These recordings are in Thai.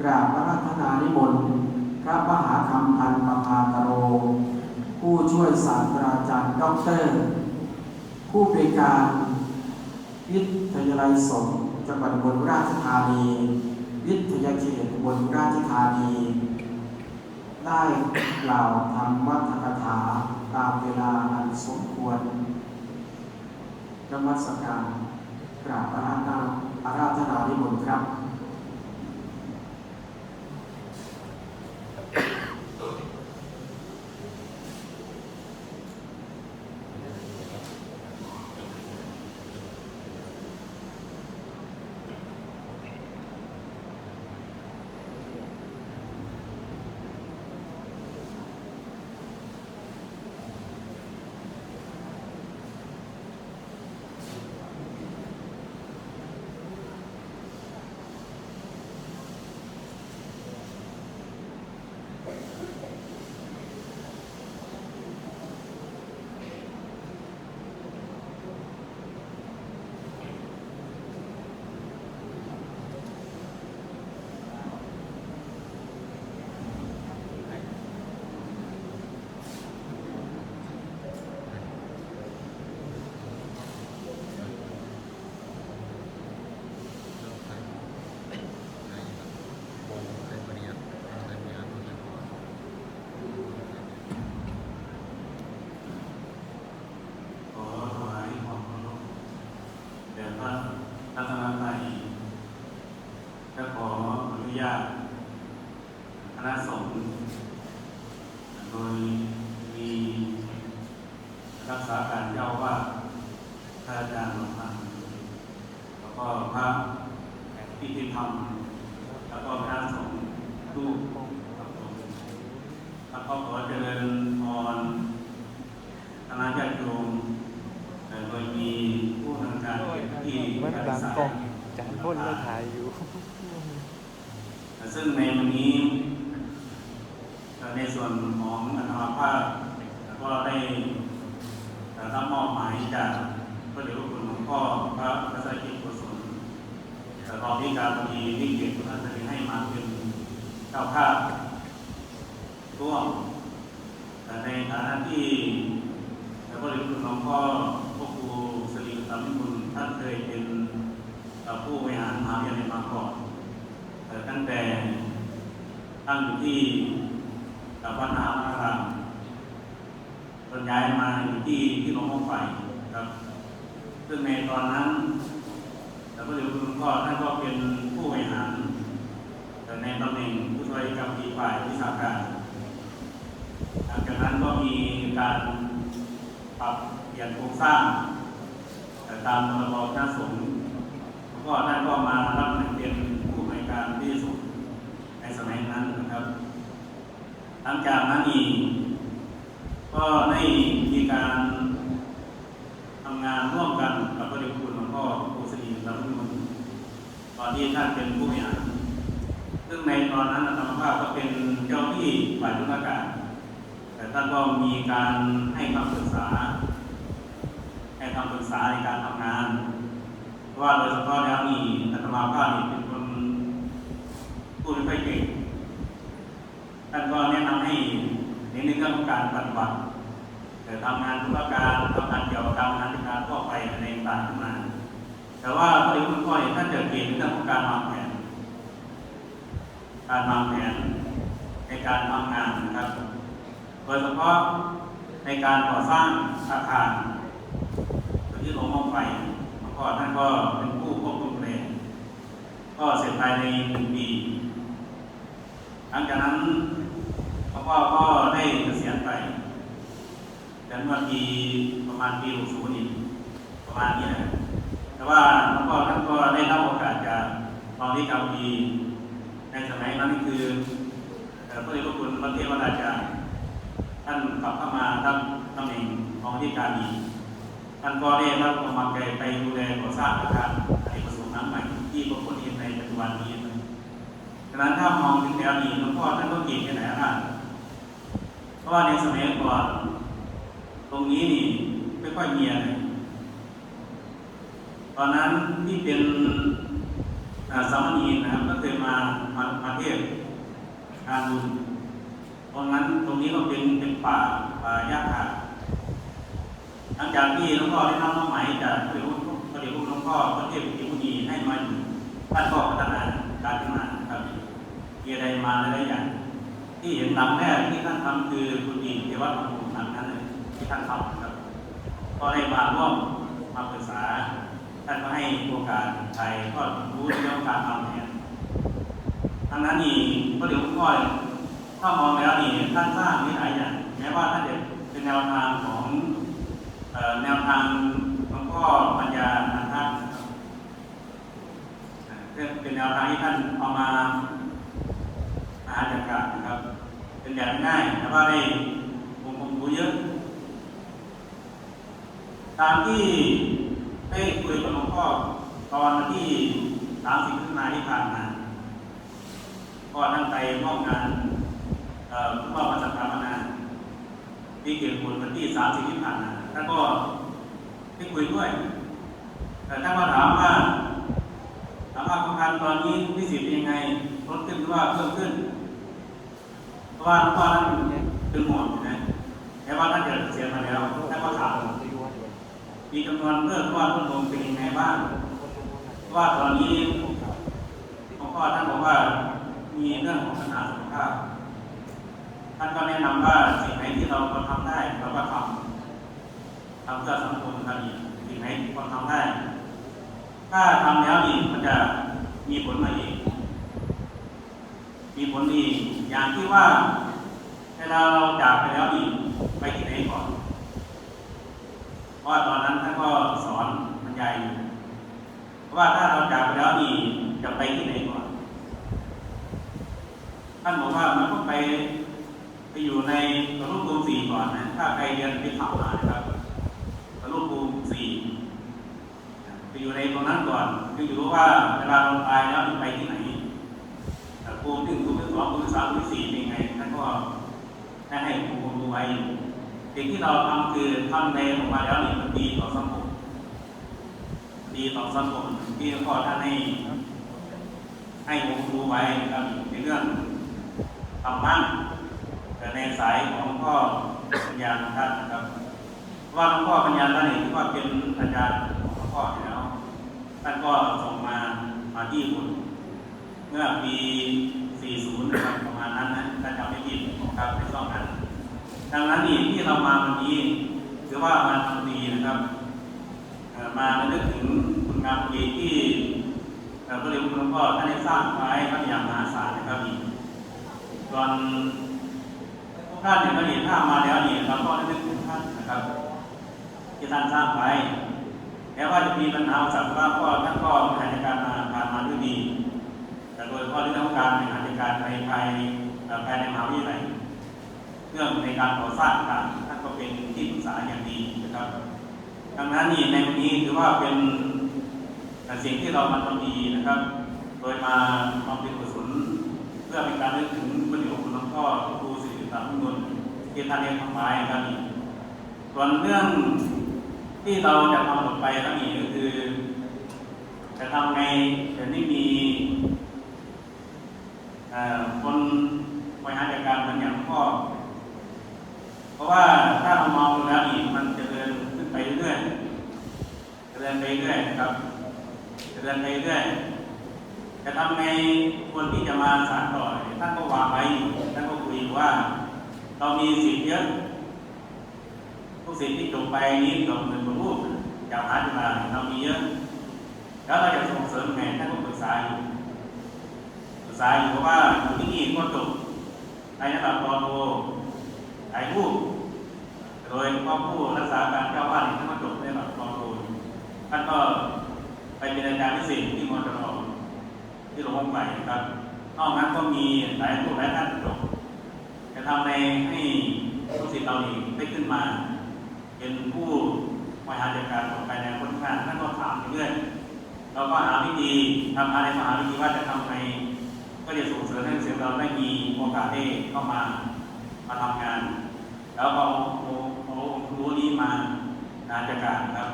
กราบพระราชนานิมนต์พระมหาคำพันธ์ประภากโร ผู้ช่วยศาสตราจารย์ด็อกเตอร์ ผู้บริการวิทยาลัยสงฆ์จังหวัดอุบลราชธานี วิทยาเขตอุบลราชธานี ได้กล่าวธรรมวัฒกถาตามเวลาอันสมควรนมัสการกราบพระราชนาอาราธนานิมนต์ครับ ขอถวายความเคารพ แด่พระรัตนตรัยและขออนุญาตคณะสงฆ์โดยมีรักษาการเจ้าว่าดพระอาจารย์หลวงพ่อแล้วก็พระพิธีธรรมแล้วก็พระสงฆ์รูปครับผมแล้วก็ขอเจริญพร คณะญาติโยมเอ่อโดยมีผู้ทำการเก็บที่ มัน การ บาง สาย กล้องจานพ่นแล้ว ถ่ายอยู่ ซึ่งในวันนี้ในส่วนของอัตมาภาพก็ได้รับมอบหมายจากพระเดชพระคุณหลวงพ่อพระพระสกิจกุศลเอ่อรองที่การบดีที่เกียรติท่านได้ให้มาเป็นเจ้าภาพร่วมแต่ในฐานะที่แล้วก็เรียนคุณหลวงพ่อพวกครูสิรีสัมมุนท่านเคยเป็นผู้บริ หารมาวิทยาลัยมาก่อนเอ่อตั้งแต่ตั้งอยู่ที่กับวัดนามารามจนย้ายมาอยู่ที่ที่หลวงพ่อไฟครับซึ่งในตอนนั้นแล้วก็เรียนคุณหลวงพ่อท่านก็เป็นผู้บริหารแต่ในตำแหน่งผู้ช่วยกรรมการฝ่ายวิชาการหลังจากนั้นก็มีการปรับเปลี่ยนโครงสร้างแต่ตามพรบคณะสงฆ์ ก็ท่านก็มารับตำแหน่งเป็นผู้บริการที่สุดในสมัยนั้นนะครับหลังจากนั้นอีกก็ได้มีการทำงานร่วมกันกับพระเดชคุณหลวงพ่อครูศรีรัตนมุนตอนที่ท่านเป็นผู้บริหารซึ่งในตอนนั้นอาตมภาพก็เป็นเจ้าที่ฝ่ายธุรการแต่ท่านก็มีการให้คำปรึกษาให้คำปรึกษาในการทำงาน ว่าโดยเฉพาะแล้วนี่อาตมานี่เป็นคนพูดไม่ค่อยเก่งท่านก็แนะนำให้ในเรื่องของการปฏิบัติแต่ทำงานธุรการทำงานเกี่ยวกับการงานที่การทั่วไปในต่างๆขึ้นมา แต่ว่าพอดีคุณพ่อเห็นท่านจะเก่งเรื่องของการวางแผน การวางแผนในการทำงานนะครับโดยเฉพาะในการก่อสร้างอาคารที่หลวงพ่อไฟหลวงพ่อท่านก็เป็นผู้ควบคุมดูแล ก็เสร็จภายในหนึ่งปี หลังจากนั้นหลวงพ่อก็ได้เกษียณไปแต่เมื่อปีประมาณปี60นี่ประมาณนี้นะแต่ว่าหลวงพ่อท่านก็ได้รับโอกาสจากรองที่กรรมดีในสมัยนั้นคือเอ่อพระเดชพระคุณพระเทวราชาท่านกลับเข้ามารับตำแหน่งรองที่การดีท่านก็ได้รับกำลังใจไปดูแลก่อสร้างอาคาร ดังนั้นถ้ามองถึงแนวนี้หลวงพ่อท่านก็เก่งแค่ไหนอะเพราะว่าในสมัยก่อนตรงนี้นี่ไม่ค่อยมีอะไรตอนนั้นที่เป็นสามเณรนะครับก็เคยมามามาเทศงานบุญตรงนั้นตรงนี้ก็เป็นเป็นป่าป่าหญ้าคาหลังจากที่หลวงพ่อได้นำน้องไหมจากพระเดชพระเดชพระหลวงพ่อพระเทพกิมุนีให้มาอยู่ท่านก็พัฒนาการขึ้นมาครับ มีอะไรมาหลายอย่าง ที่เห็นหลังแรกที่ท่านทำคือกุฏิเทวะธรรมภูมิหลังนั้นเลยที่ท่านทำนะครับก็ได้มาร่วมมาปรึกษา ท่านก็ให้โอกาสไทยก็รู้เรื่องการทำแผนทั้งนั้นนี่ก็เดี๋ยวพ่อถ้ามองแล้วนี่ท่านสร้างนิสัยอย่างแม้ว่าท่านจะเป็นแนวทางของแนวทางหลวงพ่อปัญญาทางท่านเป็นแนวทางที่ท่านเอามา หาจัดการนะครับ เป็นอย่างง่ายแต่ว่าได้องค์ความรู้เยอะ ตามที่ได้คุยกับหลวงพ่อตอนที่สามสิบมิถุนาที่ผ่านมาก็ตั้งใจมอบงานเอ่อมอบมาสถาปนาที่เกี่ยวกับวันที่สามสิบที่ผ่านมาท่านก็ได้คุยด้วย แต่ท่านก็ถามว่าถามว่าโครงการตอนนี้วิสิตเป็นยังไงลดขึ้นหรือว่าเพิ่มขึ้น เพราะว่าหลวงพ่อท่านเป็นห่วงอยู่นะแม้ว่าท่านจะเสียมาแล้วท่านก็ถามมีจำนวนเพิ่มว่าลดลงเป็นยังไงบ้างว่าตอนนี้หลวงพ่อท่านบอกว่ามีเรื่องของปัญหาสุขภาพท่านก็แนะนำว่าสิ่งไหนที่เราควรทำได้เราก็ทำทำเพื่อสังคมครับนี่สิ่งไหนที่ควรทำได้ ถ้าทำแล้วนี่มันจะมีผลมาเองมีผลดีอ อย่างที่ว่า เวลาเราจากไปแล้วนี่ไปที่ไหนก่อนเพราะว่าตอนนั้นท่านก็สอนบรรยายอยู่เพราะว่าถ้าเราจากไปแล้วนี่จะไปที่ไหนก่อน ท่านบอกว่ามันก็ไปไปอยู่ในกระลูกภูมิสี่ก่อนนะ ถ้าใครเรียนพิถัมมานะครับกระลูกภูมิสี่ไปอยู่ในตรงนั้นก่อนจึงจะรู้ว่าเวลาเราตายแล้วไปที่ไหน ภูมิที่ภูมิที่สองภูมิที่สามภูมิที่สี่เป็นไงท่านก็ได้ให้ภูมิดูไว้อยู่สิ่งที่เราทำคือทำในออกมาแล้วนี่มันดีต่อสังคมดีต่อสังคมที่พ่อท่านให้ให้ผมรู้ไว้ครับในเรื่องธรรมะแต่ในสายของพ่อปัญญาท่านนะครับ ว่าหลวงพ่อปัญญาท่านเองที่ว่าเป็นอาจารย์ของหลวงพ่ออยู่แล้วท่านก็ส่งมามาที่คุณ เมื่อปี 40นะครับประมาณนั้นนะถ้าจำไม่ผิดนะครับในช่วงนั้น ดังนั้นนี่ที่เรามาวันนี้ถือว่ามาทำดีนะครับ มาระลึกถึงคุณงามดีที่เอ่อพระเดชพระคุณหลวงพ่อท่านได้สร้างไว้ก็อย่างมหาศาลนะครับนี่ส่วนพวกท่านเนี่ยก็นี่ถ้ามาแล้วนี่เราก็ได้นึกถึงท่านนะครับ ที่ท่านสร้างไว้แม้วว่าจะมีปัญหาอุปสัตว์ว่าก็ท่านก็บริหารการมาผ่านมาด้วยดี แต่โด ยเฉพาะเรื่องของการบริหารจัดการภายภายภายในมหาวิทยาลัยเรื่องในการก่อสร้างต่างท่านก็เป็นที่ปรึกษาอย่างดีนะครับ ดังนั้นนี่ในวันนี้ถือว่าเป็นสิ่งที่เรามาทำดีนะครับ โดยมาทำเป็นกุศลเพื่อเป็นการนึกถึงพระเดชพระคุณหลวงพ่อครูสิริสามนุนที่ท่านเรียนทำไว้ครับนี่ส่วนเรื่องที่เราจะทำต่อไปแล้วนี่ก็คือ จะทำไงจะไม่มี คนบริหารจัดการมือนอย่างพ่อเพราะว่าถ้าเรามองดูแล้วนี่มันจะเดินขึ้นไปเรื่อยๆจะเดินไปเรื่อยนะครับจะเดินไปเรื่อยจะทำไงคนที่จะมาสานต่อท่านก็วางไว้ท่านก็คุยว่า เรามีสิทธิ์เยอะทุกสิทธิ์ที่จบไปนี้จบเหมือนรูปจากหาจุฬาเรามีเยอะ แล้วเราจะส่งเสริมไงท่านก็ปรึกษาอยู่ ปรึกษาอยู่เพราะว่าอยู่ที่นี่ก็จบในระดับปอโทหลายรูปโดยพ่อผู้รักษาการเจ้าว่าท่านก็จบในระดับปอโทท่านก็ไปเป็นอาจารย์พิเศษที่มอจรที่หลวงพ่อใหม่นะครับนอกนั้นก็มีหลายรูปหลายท่านจบจะทำในให้ลูกศิษย์เรานี่ได้ขึ้นมา เป็นผู้บริหารจัดการต่อไปในคนข้างหน้าท่านก็ถามไปเรื่อยเราก็หาวิธีทำอะไรมาหาวิธีว่าจะทำไง ก็จะส่งเสริมให้เสียเราได้มีโอกาสได้เข้ามามาทำงาน แล้วก็เอาเอาเอาความรู้นี้มาการจัดการครับ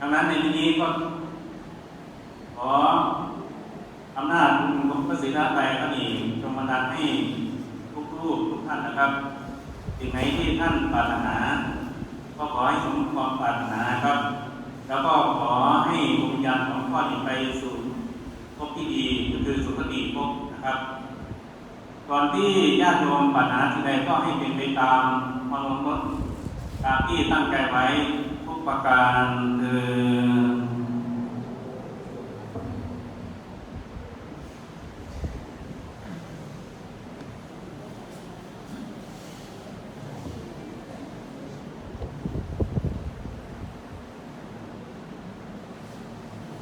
ดังนั้นในที่นี้ก็ขออำนาจของพระศรีราไตรก็มีจงบันดาลให้ทุกรูปทุกท่านนะครับสิ่งไหนที่ท่านปรารถนา ก็ขอให้สมความปรารถนาครับ แล้วก็ขอให้วิญญาณของพ่อนี้ไปสู่ภพที่ดีก็คือสุคติภพ นะครับ ก่อนที่ญาติโยมปัญหาที่ใดก็ให้เป็นไปตามมโนมตตามที่ตั้งใจไว้ทุกประการคือ